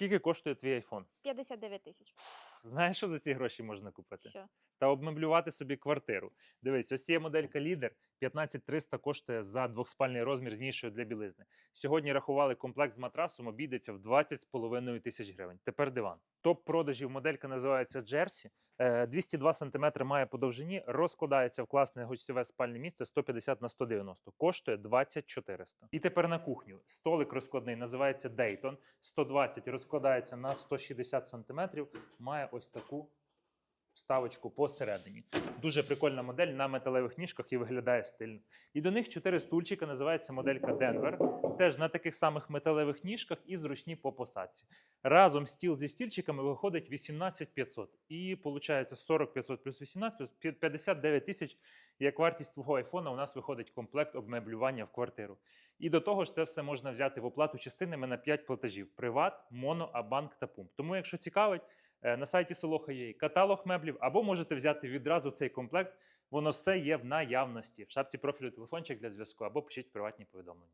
Скільки коштує твій айфон? 59 тисяч. Знаєш, що за ці гроші можна купити? Що? Та обмеблювати собі квартиру. Дивись, ось є моделька лідер 15300 коштує за двохспальний розмір з нішою для білизни. Сьогодні рахували комплект з матрасом, обійдеться в 20,5 тисяч гривень. Тепер диван. Топ продажів моделька називається Джерсі. Е, 202 см має по довжині, розкладається в класне гостьове спальне місце 150 на 190. Коштує 2400. І тепер на кухню. Столик розкладний називається Дейтон. 120 розкладається на 160 см. Має ось таку вставочку посередині. Дуже прикольна модель на металевих ніжках і виглядає стильно. І до них чотири стульчика, називається моделька Денвер. Теж на таких самих металевих ніжках і зручні по посадці. Разом стіл зі стільчиками виходить 18500. І виходить 40500 плюс 18 плюс 59 тисяч. Як вартість твого айфона у нас виходить комплект обмеблювання в квартиру. І до того ж, це все можна взяти в оплату частинами на 5 платежів: Приват, Моно, Абанк та Пумп. Тому, якщо цікавить, е, на сайті Солоха є каталог меблів, або можете взяти відразу цей комплект. Воно все є в наявності. В шапці профілю телефончик для зв'язку, або пишіть приватні повідомлення.